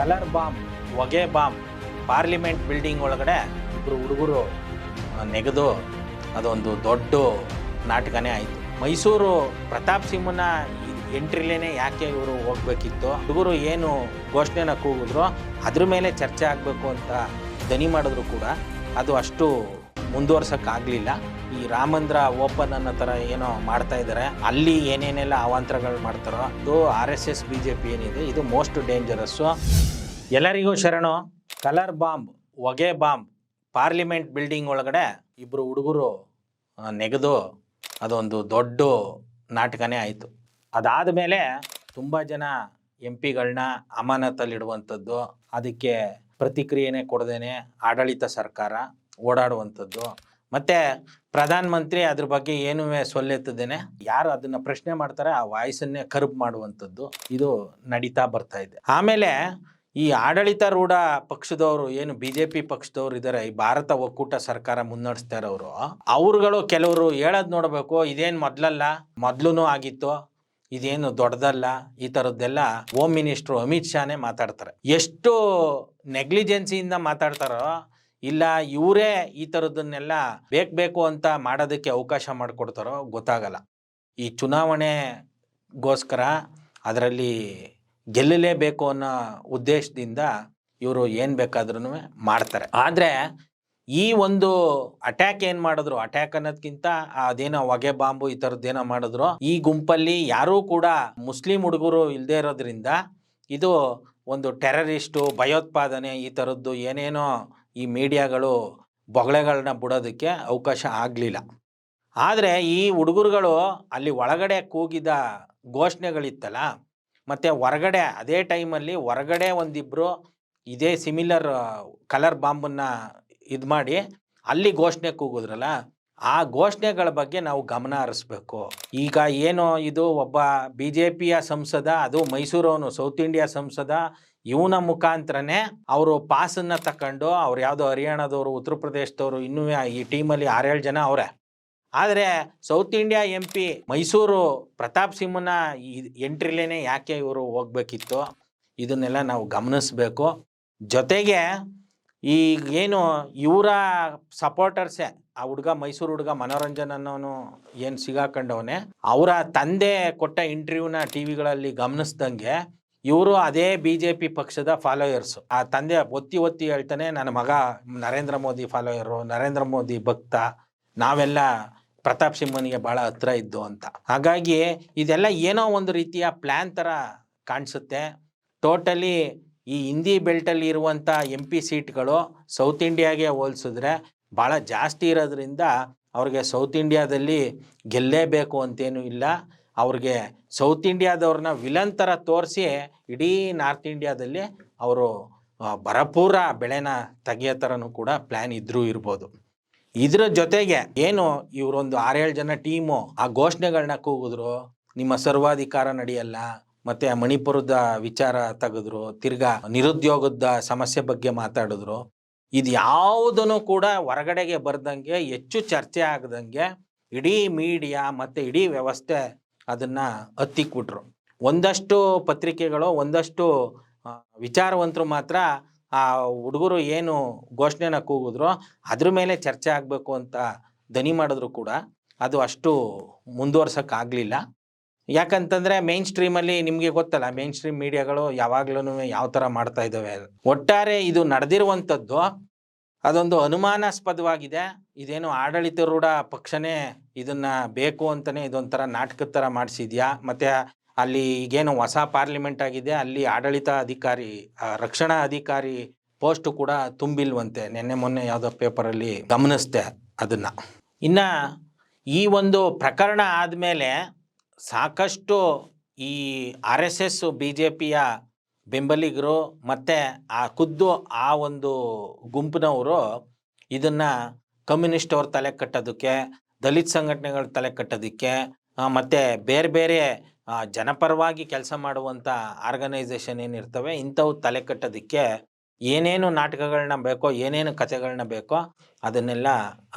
Colour bomb, ಹೊಗೆ bomb, parliament building ಒಳಗಡೆ ಇಬ್ಬರು ಹುಡುಗರು ನೆಗೆದು ಅದೊಂದು ದೊಡ್ಡ ನಾಟಕನೇ ಆಯಿತು. ಮೈಸೂರು ಪ್ರತಾಪ್ ಸಿಂಹನ ಎಂಟ್ರಿಲೇನೆ ಯಾಕೆ ಇವರು ಹೋಗ್ಬೇಕಿತ್ತು? ಹುಡುಗರು ಏನು ಘೋಷಣೆನ ಕೂಗಿದ್ರು? ಅದ್ರ ಮೇಲೆ ಚರ್ಚೆ ಆಗಬೇಕು ಅಂತ ದನಿ ಮಾಡಿದ್ರು ಕೂಡ. ಅದು ಅಷ್ಟು ಮುಂದುವರ್ಸೋಕ್ಕಾಗಲಿಲ್ಲ. ಈ ರಾಮಂದ್ರ ಓಪನ್ ಅನ್ನೋ ಥರ ಏನೋ ಮಾಡ್ತಾ ಇದ್ದಾರೆ ಅಲ್ಲಿ ಏನೇನೆಲ್ಲ ಅವಾಂತರಗಳು ಮಾಡ್ತಾರೋ ಅದು ಆರ್ ಎಸ್ ಎಸ್ ಬಿ ಏನಿದೆ, ಇದು ಮೋಸ್ಟ್ ಡೇಂಜರಸ್ಸು ಎಲ್ಲರಿಗೂ ಶರಣು ಕಲರ್ ಬಾಂಬ್ ಹೊಗೆ ಬಾಂಬ್ ಪಾರ್ಲಿಮೆಂಟ್ ಬಿಲ್ಡಿಂಗ್ ಒಳಗಡೆ ಇಬ್ಬರು ಹುಡುಗರು ನೆಗೆದು ಅದೊಂದು ದೊಡ್ಡ ನಾಟಕನೇ ಆಯಿತು. ಅದಾದ ಮೇಲೆ ತುಂಬ ಜನ ಎಂ ಪಿಗಳನ್ನ ಅಮಾನತಲ್ಲಿಡುವಂಥದ್ದು, ಅದಕ್ಕೆ ಪ್ರತಿಕ್ರಿಯೆನೇ ಕೊಡದೇನೆ ಆಡಳಿತ ಸರ್ಕಾರ ಓಡಾಡುವಂಥದ್ದು. ಮತ್ತು ಪ್ರಧಾನಮಂತ್ರಿ ಅದ್ರ ಬಗ್ಗೆ ಏನೂ ಸೊಲ್ಲೆತ್ತದೇನೆ, ಯಾರು ಅದನ್ನ ಪ್ರಶ್ನೆ ಮಾಡ್ತಾರೆ ಆ ವಾಯ್ಸನ್ನೇ ಕರ್ಬ್ ಮಾಡುವಂಥದ್ದು ಇದು ನಡೀತಾ ಬರ್ತಾ ಇದೆ. ಆಮೇಲೆ ಈ ಆಡಳಿತಾರೂಢ ಪಕ್ಷದವರು, ಏನು ಬಿ ಜೆ ಪಿ ಪಕ್ಷದವ್ರು ಇದ್ದಾರೆ ಈ ಭಾರತ ಒಕ್ಕೂಟ ಸರ್ಕಾರ ಮುನ್ನಡೆಸ್ತಾ ಇರೋರು ಅವ್ರುಗಳು ಕೆಲವರು ಹೇಳೋದು ನೋಡಬೇಕು, ಇದೇನು ಮೊದಲಲ್ಲ ಮೊದ್ಲು ಆಗಿತ್ತು, ಇದೇನು ದೊಡ್ಡದಲ್ಲ, ಈ ಥರದ್ದೆಲ್ಲ ಹೋಮ್ ಮಿನಿಸ್ಟ್ರು ಅಮಿತ್ ಶಾನೇ ಮಾತಾಡ್ತಾರೆ. ಎಷ್ಟು ನೆಗ್ಲಿಜೆನ್ಸಿಯಿಂದ ಮಾತಾಡ್ತಾರೋ ಇಲ್ಲ ಇವರೇ ಈ ಥರದನ್ನೆಲ್ಲ ಬೇಕು ಬೇಕು ಅಂತ ಮಾಡೋದಕ್ಕೆ ಅವಕಾಶ ಮಾಡಿಕೊಡ್ತಾರೋ ಗೊತ್ತಾಗಲ್ಲ. ಈ ಚುನಾವಣೆಗೋಸ್ಕರ ಅದರಲ್ಲಿ ಗೆಲ್ಲಲೇಬೇಕು ಅನ್ನೋ ಉದ್ದೇಶದಿಂದ ಇವರು ಏನು ಬೇಕಾದ್ರೂ ಮಾಡ್ತಾರೆ. ಆದರೆ ಈ ಒಂದು ಅಟ್ಯಾಕ್ ಏನು ಮಾಡಿದ್ರು, ಅಟ್ಯಾಕ್ ಅನ್ನೋದಕ್ಕಿಂತ ಅದೇನೋ ಹೊಗೆ ಬಾಂಬು ಈ ಥರದ್ದೇನೋ ಮಾಡಿದ್ರು, ಈ ಗುಂಪಲ್ಲಿ ಯಾರೂ ಕೂಡ ಮುಸ್ಲಿಂ ಹುಡುಗರು ಇಲ್ಲದೆ ಇರೋದ್ರಿಂದ ಇದು ಒಂದು ಟೆರರಿಸ್ಟು ಭಯೋತ್ಪಾದನೆ ಈ ಥರದ್ದು ಏನೇನೋ ಈ ಮೀಡಿಯಾಗಳು ಬೊಗಳೆಗಳನ್ನ ಬಿಡೋದಕ್ಕೆ ಅವಕಾಶ ಆಗಲಿಲ್ಲ. ಆದರೆ ಈ ಹುಡುಗರುಗಳು ಅಲ್ಲಿ ಒಳಗಡೆ ಕೂಗಿದ ಘೋಷಣೆಗಳಿತ್ತಲ್ಲ, ಮತ್ತು ಹೊರಗಡೆ ಅದೇ ಟೈಮಲ್ಲಿ ಹೊರಗಡೆ ಒಂದಿಬ್ಬರು ಇದೇ ಸಿಮಿಲರ್, ಕಲರ್ ಬಾಂಬನ್ನು ಇದು ಮಾಡಿ ಅಲ್ಲಿ ಘೋಷಣೆ ಕೂಗಿದ್ರಲ್ಲ, ಆ ಘೋಷಣೆಗಳ ಬಗ್ಗೆ ನಾವು ಗಮನ ಹರಿಸ್ಬೇಕು. ಈಗ ಏನು ಇದು ಒಬ್ಬ ಬಿ ಜೆ ಪಿಯ ಸಂಸದ, ಅದು ಮೈಸೂರವನು, ಸೌತ್ ಇಂಡಿಯಾ ಸಂಸದ ಇವನ ಮುಖಾಂತರನೇ ಅವರು ಪಾಸನ್ನು ತಕೊಂಡು ಅವ್ರು ಯಾವುದೋ ಹರಿಯಾಣದವರು, ಉತ್ತರ ಪ್ರದೇಶದವರು, ಇನ್ನೂ ಈ ಟೀಮಲ್ಲಿ ಆರೇಳು ಜನ ಅವರೇ. ಆದರೆ south India M P Mysuru Pratap ಸಿಂಹನ ಈ ಎಂಟ್ರಿಲೇನೆ ಯಾಕೆ ಇವರು ಹೋಗ್ಬೇಕಿತ್ತು? ಇದನ್ನೆಲ್ಲ ನಾವು ಗಮನಿಸ್ಬೇಕು. ಜೊತೆಗೆ ಈಗ ಏನು ಇವರ ಸಪೋರ್ಟರ್ಸೇ, ಆ ಹುಡುಗ, ಮೈಸೂರು ಹುಡುಗ ಮನೋರಂಜನ್ ಅನ್ನೋನು ಏನು ಸಿಗಾಕೊಂಡವನೇ, ಅವರ ತಂದೆ ಕೊಟ್ಟ ಇಂಟರ್ವ್ಯೂನ ಟಿ ವಿಗಳಲ್ಲಿ ಗಮನಿಸ್ದಂಗೆ ಇವರು ಅದೇ ಬಿ ಜೆ ಪಿ ಪಕ್ಷದ ಫಾಲೋಯರ್ಸು ಆ ತಂದೆ ಒತ್ತಿ ಒತ್ತಿ ಹೇಳ್ತಾನೆ, ನನ್ನ ಮಗ ನರೇಂದ್ರ ಮೋದಿ ಫಾಲೋಯರು ನರೇಂದ್ರ ಮೋದಿ ಭಕ್ತ, ನಾವೆಲ್ಲ ಪ್ರತಾಪ್ ಸಿಂಹನಿಗೆ ಭಾಳ ಹತ್ರ ಇದ್ದು ಅಂತ. ಹಾಗಾಗಿ ಇದೆಲ್ಲ ಏನೋ ಒಂದು ರೀತಿಯ ಪ್ಲ್ಯಾನ್ ಥರ ಕಾಣಿಸುತ್ತೆ. ಟೋಟಲಿ ಈ ಹಿಂದಿ ಬೆಲ್ಟಲ್ಲಿ ಇರುವಂಥ ಎಂ ಪಿ ಸೀಟ್ಗಳು ಸೌತ್ ಇಂಡಿಯಾಗೆ ಹೋಲಿಸಿದ್ರೆ ಭಾಳ ಜಾಸ್ತಿ ಇರೋದ್ರಿಂದ ಅವ್ರಿಗೆ ಸೌತ್ ಇಂಡಿಯಾದಲ್ಲಿ ಗೆಲ್ಲೇಬೇಕು ಅಂತೇನೂ ಇಲ್ಲ. ಅವ್ರಿಗೆ ಸೌತ್ ಇಂಡಿಯಾದವ್ರನ್ನ ವಿಲನ್ ಥರ ತೋರಿಸಿ ಇಡೀ ನಾರ್ತ್ ಇಂಡಿಯಾದಲ್ಲಿ ಅವರು ಭರಪೂರ ಬೆಳೆನ ತೆಗೆಯೋ ಥರನೂ ಕೂಡ ಪ್ಲ್ಯಾನ್ ಇದ್ದರೂ ಇರ್ಬೋದು. ಇದರ ಜೊತೆಗೆ ಏನು ಇವರೊಂದು ಆರೇಳು ಜನ ಟೀಮು ಆ ಘೋಷಣೆಗಳನ್ನ ಕೂಗಿದ್ರು, ನಿಮ್ಮ ಸರ್ವಾಧಿಕಾರ ನಡೆಯಲ್ಲ, ಮತ್ತೆ ಮಣಿಪುರದ ವಿಚಾರ ತೆಗೆದ್ರು, ತಿರ್ಗಾ ನಿರುದ್ಯೋಗದ ಸಮಸ್ಯೆ ಬಗ್ಗೆ ಮಾತಾಡಿದ್ರು, ಇದು ಯಾವುದನ್ನು ಕೂಡ ಹೊರಗಡೆಗೆ ಬರ್ದಂಗೆ ಹೆಚ್ಚು ಚರ್ಚೆ ಆಗದಂಗೆ ಇಡೀ ಮೀಡಿಯಾ ಮತ್ತು ಇಡೀ ವ್ಯವಸ್ಥೆ ಅದನ್ನು ಹತ್ತಿಕ್ಬಿಟ್ರು ಒಂದಷ್ಟು ಪತ್ರಿಕೆಗಳು, ಒಂದಷ್ಟು ವಿಚಾರವಂತರು ಮಾತ್ರ ಆ ಹುಡುಗರು ಏನು ಘೋಷಣೆನ ಕೂಗಿದ್ರು, ಅದ್ರ ಮೇಲೆ ಚರ್ಚೆ ಆಗಬೇಕು ಅಂತ ದನಿ ಮಾಡಿದ್ರು ಕೂಡ ಅದು ಅಷ್ಟು ಮುಂದುವರ್ಸೋಕ್ಕಾಗಲಿಲ್ಲ. ಯಾಕಂತಂದರೆ ಮೇನ್ ಸ್ಟ್ರೀಮಲ್ಲಿ ನಿಮಗೆ ಗೊತ್ತಲ್ಲ ಮೇನ್ ಸ್ಟ್ರೀಮ್ ಮೀಡಿಯಾಗಳು ಯಾವಾಗ್ಲೂ ಯಾವ ಥರ ಮಾಡ್ತಾ ಇದ್ದಾವೆ ಒಟ್ಟಾರೆ ಇದು ನಡೆದಿರುವಂಥದ್ದು ಅದೊಂದು ಅನುಮಾನಾಸ್ಪದವಾಗಿದೆ. ಇದೇನು ಆಡಳಿತಾರೂಢ ಪಕ್ಷನೇ ಇದನ್ನ ಬೇಕು ಅಂತಲೇ ಇದೊಂಥರ ನಾಟಕದ ಥರ ಮಾಡಿಸಿದ್ಯಾ? ಮತ್ತು ಅಲ್ಲಿ ಈಗೇನು ಹೊಸ ಪಾರ್ಲಿಮೆಂಟ್ ಆಗಿದೆ, ಅಲ್ಲಿ ಆಡಳಿತ ಅಧಿಕಾರಿ ರಕ್ಷಣಾ ಅಧಿಕಾರಿ ಪೋಸ್ಟ್ ಕೂಡ ತುಂಬಿಲ್ವಂತೆ. ನಿನ್ನೆ ಮೊನ್ನೆ ಯಾವುದೋ ಪೇಪರಲ್ಲಿ ಗಮನಿಸ್ದೆ ಅದನ್ನ. ಇನ್ನು ಈ ಒಂದು ಪ್ರಕರಣ ಆದಮೇಲೆ ಸಾಕಷ್ಟು ಈ R S S, B J ಪಿಯ ಬೆಂಬಲಿಗರು ಮತ್ತು ಆ ಖುದ್ದು ಆ ಒಂದು ಗುಂಪಿನವರು ಇದನ್ನು ಕಮ್ಯುನಿಸ್ಟ್ ಅವ್ರ ತಲೆ ಕಟ್ಟೋದಕ್ಕೆ, ದಲಿತ ಸಂಘಟನೆಗಳ ತಲೆ ಕಟ್ಟೋದಕ್ಕೆ ಮತ್ತು ಬೇರೆ ಬೇರೆ ಜನಪರವಾಗಿ ಕೆಲಸ ಮಾಡುವಂಥ ಆರ್ಗನೈಸೇಷನ್ ಏನಿರ್ತವೆ ಇಂಥವು ತಲೆ ಕಟ್ಟೋದಕ್ಕೆ ಏನೇನು ನಾಟಕಗಳನ್ನ ಬೇಕೋ, ಏನೇನು ಕಥೆಗಳನ್ನ ಬೇಕೋ ಅದನ್ನೆಲ್ಲ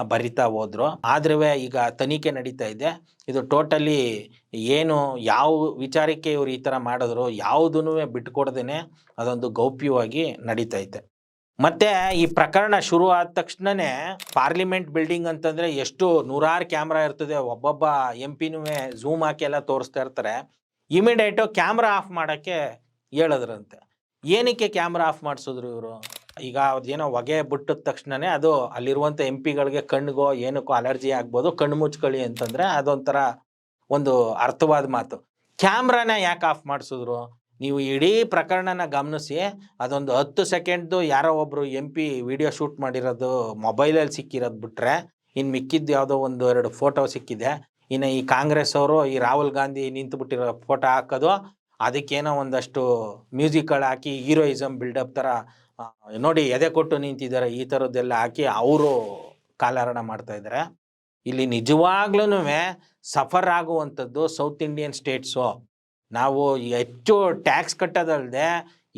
ಬರಿತಾ ಹೋದ್ರು. ಆದ್ರೂ ಈಗ ತನಿಖೆ ನಡೀತಾ ಇದೆ. ಇದು ಟೋಟಲಿ ಏನು, ಯಾವ ವಿಚಾರಕ್ಕೆ ಇವ್ರು ಈ ಥರ ಮಾಡಿದ್ರು ಯಾವುದನ್ನು ಬಿಟ್ಕೊಡ್ದೇನೆ ಅದೊಂದು ಗೌಪ್ಯವಾಗಿ ನಡೀತಾ ಇದೆ ಮತ್ತೆ ಈ ಪ್ರಕರಣ ಶುರು ಆದ ತಕ್ಷಣನೇ ಪಾರ್ಲಿಮೆಂಟ್ ಬಿಲ್ಡಿಂಗ್ ಅಂತಂದ್ರೆ ಎಷ್ಟು ನೂರಾರು ಕ್ಯಾಮ್ರಾ ಇರ್ತದೆ. ಒಬ್ಬೊಬ್ಬ ಎಂ ಪಿನೂ ಝೂಮ್ ಹಾಕಿ ಎಲ್ಲ ತೋರಿಸ್ತಾ ಇರ್ತಾರೆ. ಇಮಿಡಿಯೇಟು ಕ್ಯಾಮ್ರಾ ಆಫ್ ಮಾಡೋಕ್ಕೆ ಹೇಳಿದ್ರಂತೆ. ಏನಕ್ಕೆ ಕ್ಯಾಮ್ರಾ ಆಫ್ ಮಾಡಿಸಿದ್ರು ಇವರು? ಈಗ ಅದೇನೋ ಹೊಗೆ ಬಿಟ್ಟಿದ ತಕ್ಷಣನೇ ಅದು ಅಲ್ಲಿರುವಂಥ ಎಂ ಪಿಗಳಿಗೆ ಕಣ್ಣಿಗೋ ಏನಕ್ಕೋ ಅಲರ್ಜಿ ಆಗ್ಬೋದು, ಕಣ್ಣು ಮುಚ್ಕೊಳ್ಳಿ ಅಂತಂದರೆ ಅದೊಂಥರ ಒಂದು ಅರ್ಥವಾದ ಮಾತು. ಕ್ಯಾಮ್ರಾನ ಯಾಕೆ ಆಫ್ ಮಾಡಿಸಿದ್ರು? ನೀವು ಇಡೀ ಪ್ರಕರಣನ ಗಮನಿಸಿ, ಅದೊಂದು ಹತ್ತು ಸೆಕೆಂಡ್ದು ಯಾರೋ ಒಬ್ಬರು ಎಂ ಪಿ ವಿಡಿಯೋ ಶೂಟ್ ಮಾಡಿರೋದು ಮೊಬೈಲಲ್ಲಿ ಸಿಕ್ಕಿರೋದು ಬಿಟ್ಟರೆ ಇನ್ನು ಮಿಕ್ಕಿದ್ದು ಯಾವುದೋ ಒಂದು ಎರಡು ಫೋಟೋ ಸಿಕ್ಕಿದೆ. ಇನ್ನು ಈ ಕಾಂಗ್ರೆಸ್ ಅವರು ಈ ರಾಹುಲ್ ಗಾಂಧಿ ನಿಂತು ಬಿಟ್ಟಿರೋ ಫೋಟೋ ಹಾಕೋದು ಅದಕ್ಕೇನೋ ಒಂದಷ್ಟು ಮ್ಯೂಸಿಕ್ಗಳು ಹಾಕಿ ಹೀರೋಯಿಸಮ್ ಬಿಲ್ಡಪ್ ಥರ ನೋಡಿ ಎದೆ ಕೊಟ್ಟು ನಿಂತಿದ್ದಾರೆ ಈ ಥರದ್ದೆಲ್ಲ ಹಾಕಿ ಅವರು ಕಾಲಹರಣ ಮಾಡ್ತಾ ಇದ್ದಾರೆ. ಇಲ್ಲಿ ನಿಜವಾಗ್ಲೂ ಸಫರ್ ಆಗುವಂಥದ್ದು ಸೌತ್ ಇಂಡಿಯನ್ ಸ್ಟೇಟ್ಸು. ನಾವು ಹೆಚ್ಚು ಟ್ಯಾಕ್ಸ್ ಕಟ್ಟೋದಲ್ಲದೆ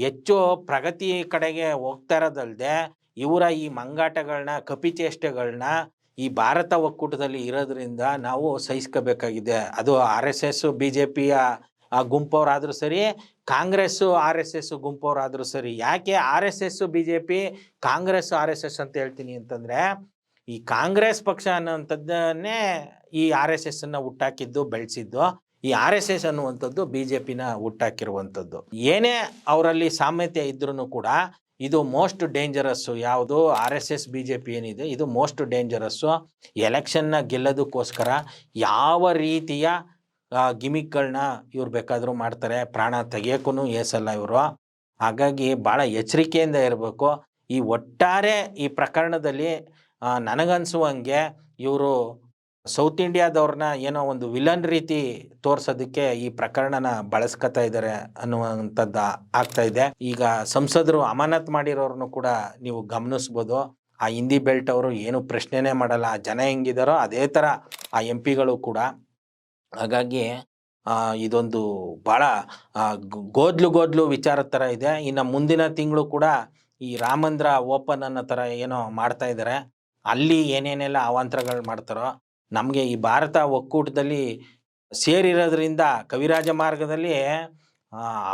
ಹೆಚ್ಚು ಪ್ರಗತಿ ಕಡೆಗೆ ಹೋಗ್ತಾ ಇರೋದಲ್ಲದೆ ಇವರ ಈ ಮಂಗಾಟಗಳನ್ನ ಕಪಿಚೇಷ್ಟೆಗಳನ್ನ ಈ ಭಾರತ ಒಕ್ಕೂಟದಲ್ಲಿ ಇರೋದ್ರಿಂದ ನಾವು ಸಹಿಸ್ಕೋಬೇಕಾಗಿದೆ. ಅದು R S S, B J ಪಿಯ ಗುಂಪವರಾದರೂ ಸರಿ, ಕಾಂಗ್ರೆಸ್ಸು, ಆರ್ ಎಸ್ ಎಸ್ ಗುಂಪವರಾದರೂ ಸರಿ, ಯಾಕೆ R S S B J P Congress R S S ಅಂತ ಹೇಳ್ತೀನಿ ಅಂತಂದರೆ, ಈ ಕಾಂಗ್ರೆಸ್ ಪಕ್ಷ ಅನ್ನೋಂಥದ್ದನ್ನೇ ಈ ಆರ್ ಎಸ್ ಎಸ್ ಅನ್ನು ಹುಟ್ಟಾಕಿದ್ದು, ಬೆಳೆಸಿದ್ದು, ಈ ಆರ್ ಎಸ್ ಎಸ್ ಅನ್ನುವಂಥದ್ದು ಬಿ ಜೆ ಪಿನ ಹುಟ್ಟಾಕಿರುವಂಥದ್ದು. ಏನೇ ಅವರಲ್ಲಿ ಸಾಮ್ಯತೆ ಇದ್ರೂ ಕೂಡ, ಇದು ಮೋಸ್ಟ್ ಡೇಂಜರಸ್ಸು. ಯಾವುದು? R S S B J P ಏನಿದೆ, ಇದು ಮೋಸ್ಟ್ ಡೇಂಜರಸ್ಸು. ಎಲೆಕ್ಷನ್ನ ಗೆಲ್ಲೋದಕ್ಕೋಸ್ಕರ ಯಾವ ರೀತಿಯ ಗಿಮಿಕ್ಗಳನ್ನ ಇವ್ರು ಬೇಕಾದರೂ ಮಾಡ್ತಾರೆ. ಪ್ರಾಣ ತೆಗಿಯೋಕ್ಕೂ ಏಸಲ್ಲ ಇವರು. ಹಾಗಾಗಿ ಭಾಳ ಎಚ್ಚರಿಕೆಯಿಂದ ಇರಬೇಕು. ಈ ಒಟ್ಟಾರೆ ಈ ಪ್ರಕರಣದಲ್ಲಿ ನನಗನ್ಸುವಂಗೆ ಇವರು ಸೌತ್ ಇಂಡಿಯಾದವ್ರನ್ನ ಏನೋ ಒಂದು ವಿಲನ್ ರೀತಿ ತೋರ್ಸೋದಕ್ಕೆ ಈ ಪ್ರಕರಣನ ಬಳಸ್ಕೊತಾ ಇದ್ದಾರೆ ಅನ್ನುವಂಥದ್ದು ಆಗ್ತಾ ಇದೆ. ಈಗ ಸಂಸದರು ಅಮಾನತ್ ಮಾಡಿರೋರ್ನು ಕೂಡ ನೀವು ಗಮನಿಸ್ಬೋದು. ಆ ಹಿಂದಿ ಬೆಲ್ಟ್ ಅವರು ಏನು ಪ್ರಶ್ನೆನೇ ಮಾಡಲ್ಲ. ಆ ಜನ ಹೆಂಗಿದಾರೋ ಅದೇ ಥರ ಆ ಎಂ ಪಿಗಳು ಕೂಡ. ಹಾಗಾಗಿ ಇದೊಂದು ಭಾಳ ಗೋದ್ಲು ಗೋದ್ಲು ವಿಚಾರದ ಥರ ಇದೆ. ಇನ್ನು ಮುಂದಿನ ತಿಂಗಳು ಕೂಡ ಈ ರಾಮಂದ್ರ ಓಪನ್ ಅನ್ನೋ ಥರ ಏನೋ ಮಾಡ್ತಾ ಇದ್ದಾರೆ ಅಲ್ಲಿ ಏನೇನೆಲ್ಲ ಅವಾಂತರಗಳು ಮಾಡ್ತಾರೋ, ನಮಗೆ ಈ ಭಾರತ ಒಕ್ಕೂಟದಲ್ಲಿ ಸೇರಿರೋದ್ರಿಂದ ಕವಿರಾಜ ಮಾರ್ಗದಲ್ಲಿ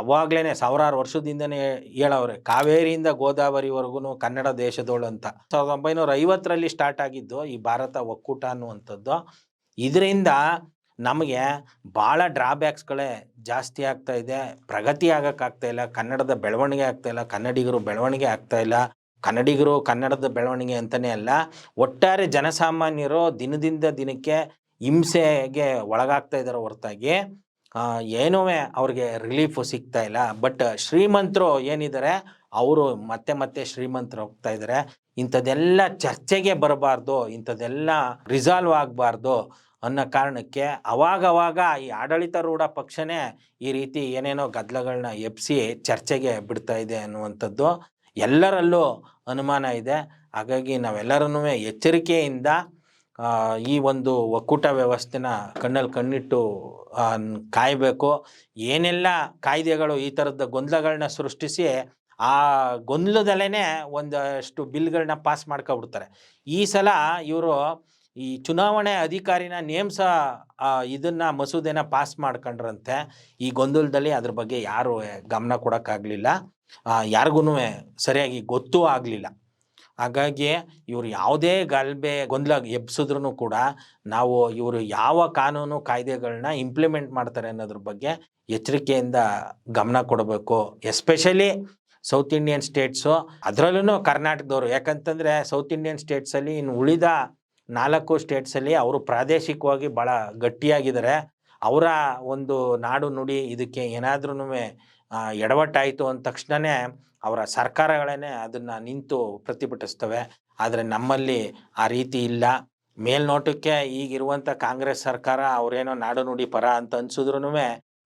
ಅವಾಗ್ಲೇ ಸಾವಿರಾರು ವರ್ಷದಿಂದನೇ ಹೇಳವ್ರೆ, ಕಾವೇರಿಯಿಂದ ಗೋದಾವರಿವರೆಗೂ ಕನ್ನಡ ದೇಶದೋಳು ಅಂತ. ಸಾವಿರದ ಒಂಬೈನೂರ ಐವತ್ತರಲ್ಲಿ ಸ್ಟಾರ್ಟ್ ಆಗಿದ್ದು ಈ ಭಾರತ ಒಕ್ಕೂಟ ಅನ್ನುವಂಥದ್ದು. ಇದರಿಂದ ನಮಗೆ ಭಾಳ ಡ್ರಾಬ್ಯಾಕ್ಸ್ಗಳೇ ಜಾಸ್ತಿ ಆಗ್ತಾ ಇದೆ. ಪ್ರಗತಿ ಆಗೋಕ್ಕಾಗ್ತಾ ಇಲ್ಲ. ಕನ್ನಡದ ಬೆಳವಣಿಗೆ ಆಗ್ತಾ ಇಲ್ಲ. ಕನ್ನಡಿಗರು ಬೆಳವಣಿಗೆ ಆಗ್ತಾ ಇಲ್ಲ. ಕನ್ನಡಿಗರು ಕನ್ನಡದ ಬೆಳವಣಿಗೆ ಅಂತಲೇ ಅಲ್ಲ, ಒಟ್ಟಾರೆ ಜನಸಾಮಾನ್ಯರು ದಿನದಿಂದ ದಿನಕ್ಕೆ ಹಿಂಸೆಗೆ ಒಳಗಾಗ್ತಾ ಇದ್ದಾರೆ ಹೊರತಾಗಿ. ಏನೂ ಅವ್ರಿಗೆ ರಿಲೀಫು ಸಿಗ್ತಾ ಇಲ್ಲ. ಬಟ್ ಶ್ರೀಮಂತರು ಏನಿದ್ದಾರೆ, ಅವರು ಮತ್ತೆ ಮತ್ತೆ ಶ್ರೀಮಂತರು ಹೋಗ್ತಾ ಇದ್ದಾರೆ. ಇಂಥದ್ದೆಲ್ಲ ಚರ್ಚೆಗೆ ಬರಬಾರ್ದು. ಇಂಥದ್ದೆಲ್ಲ ರಿಸಾಲ್ವ್ ಆಗಬಾರ್ದು. ಅನ್ನೋ ಕಾರಣಕ್ಕೆ ಅವಾಗವಾಗ ಈ ಆಡಳಿತಾರೂಢ ಪಕ್ಷನೇ ಈ ರೀತಿ ಏನೇನೋ ಗದ್ದಲಗಳನ್ನ ಎಬ್ಸಿ ಚರ್ಚೆಗೆ ಬಿಡ್ತಾ ಇದೆ ಅನ್ನುವಂಥದ್ದು ಎಲ್ಲರಲ್ಲೂ ಅನುಮಾನ ಇದೆ. ಹಾಗಾಗಿ ನಾವೆಲ್ಲರನ್ನೂ ಎಚ್ಚರಿಕೆಯಿಂದ ಈ ಒಂದು ಒಕ್ಕೂಟ ವ್ಯವಸ್ಥೆನ ಕಣ್ಣಲ್ಲಿ ಕಣ್ಣಿಟ್ಟು ಕಾಯಬೇಕು. ಏನೆಲ್ಲ ಕಾಯ್ದೆಗಳು ಈ ಥರದ ಗೊಂದಲಗಳನ್ನ ಸೃಷ್ಟಿಸಿ ಆ ಗೊಂದಲದಲ್ಲೇ ಒಂದಷ್ಟು ಬಿಲ್ಗಳನ್ನ ಪಾಸ್ ಮಾಡ್ಕೊಬಿಡ್ತಾರೆ. ಈ ಸಲ ಇವರು ಈ ಚುನಾವಣೆ ಅಧಿಕಾರಿನ ನೇಮ್ಸ ಇದನ್ನ ಮಸೂದೆನ ಪಾಸ್ ಮಾಡ್ಕೊಂಡ್ರಂತೆ. ಈ ಗೊಂದಲದಲ್ಲಿ ಅದ್ರ ಬಗ್ಗೆ ಯಾರು ಗಮನ ಕೊಡೋಕ್ಕಾಗಲಿಲ್ಲ. ಯಾರಿಗೂ ಸರಿಯಾಗಿ ಗೊತ್ತೂ ಆಗಲಿಲ್ಲ. ಹಾಗಾಗಿ ಇವರು ಯಾವುದೇ ಗಲ್ಬೆ, ಗೊಂದಲ ಎಬ್ಸಿದ್ರು ಕೂಡ ನಾವು ಇವರು ಯಾವ ಕಾನೂನು ಕಾಯ್ದೆಗಳನ್ನ ಇಂಪ್ಲಿಮೆಂಟ್ ಮಾಡ್ತಾರೆ ಅನ್ನೋದ್ರ ಬಗ್ಗೆ ಎಚ್ಚರಿಕೆಯಿಂದ ಗಮನ ಕೊಡಬೇಕು. ಎಸ್ಪೆಷಲಿ ಸೌತ್ ಇಂಡಿಯನ್ ಸ್ಟೇಟ್ಸು ಅದರಲ್ಲೂ ಕರ್ನಾಟಕದವರು. ಯಾಕಂತಂದರೆ ಸೌತ್ ಇಂಡಿಯನ್ ಸ್ಟೇಟ್ಸಲ್ಲಿ ಇನ್ನು ಉಳಿದ ನಾಲ್ಕು ಸ್ಟೇಟ್ಸಲ್ಲಿ ಅವರು ಪ್ರಾದೇಶಿಕವಾಗಿ ಭಾಳ ಗಟ್ಟಿಯಾಗಿದ್ದಾರೆ. ಅವರ ಒಂದು ನಾಡು ನುಡಿ ಇದಕ್ಕೆ ಏನಾದ್ರೂ ಎಡವಟ್ಟಾಯಿತು ಅಂದ ತಕ್ಷಣವೇ ಅವರ ಸರ್ಕಾರಗಳೇ ಅದನ್ನು ನಿಂತು ಪ್ರತಿಭಟಿಸ್ತವೆ. ಆದರೆ ನಮ್ಮಲ್ಲಿ ಆ ರೀತಿ ಇಲ್ಲ. ಮೇಲ್ನೋಟಕ್ಕೆ ಈಗಿರುವಂಥ ಕಾಂಗ್ರೆಸ್ ಸರ್ಕಾರ ಅವರೇನೋ ನಾಡು ನುಡಿ ಪರ ಅಂತ ಅನ್ಸಿದ್ರು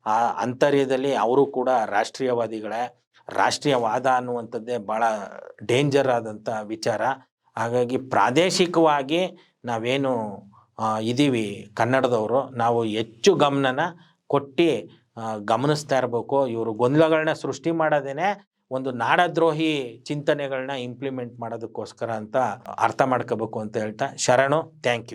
ಆ ಅಂತರ್ಯದಲ್ಲಿ ಅವರು ಕೂಡ ರಾಷ್ಟ್ರೀಯವಾದಿಗಳೇ. ರಾಷ್ಟ್ರೀಯವಾದ ಅನ್ನುವಂಥದ್ದೇ ಭಾಳ ಡೇಂಜರ್ ಆದಂಥ ವಿಚಾರ. ಹಾಗಾಗಿ ಪ್ರಾದೇಶಿಕವಾಗಿ ನಾವೇನು ಇದ್ದೀವಿ ಕನ್ನಡದವರು, ನಾವು ಹೆಚ್ಚು ಗಮನನ ಕೊಟ್ಟು ಗಮನಿಸ್ತಾ ಇರಬೇಕು. ಇವರು ಗೊಂದಲಗಳನ್ನ ಸೃಷ್ಟಿ ಮಾಡೋದೇನೆ ಒಂದು ನಾಡದ್ರೋಹಿ ಚಿಂತನೆಗಳನ್ನ ಇಂಪ್ಲಿಮೆಂಟ್ ಮಾಡೋದಕ್ಕೋಸ್ಕರ ಅಂತ ಅರ್ಥ ಮಾಡ್ಕೋಬೇಕು ಅಂತ ಹೇಳ್ತಾ, ಶರಣು ಥ್ಯಾಂಕ್ ಯು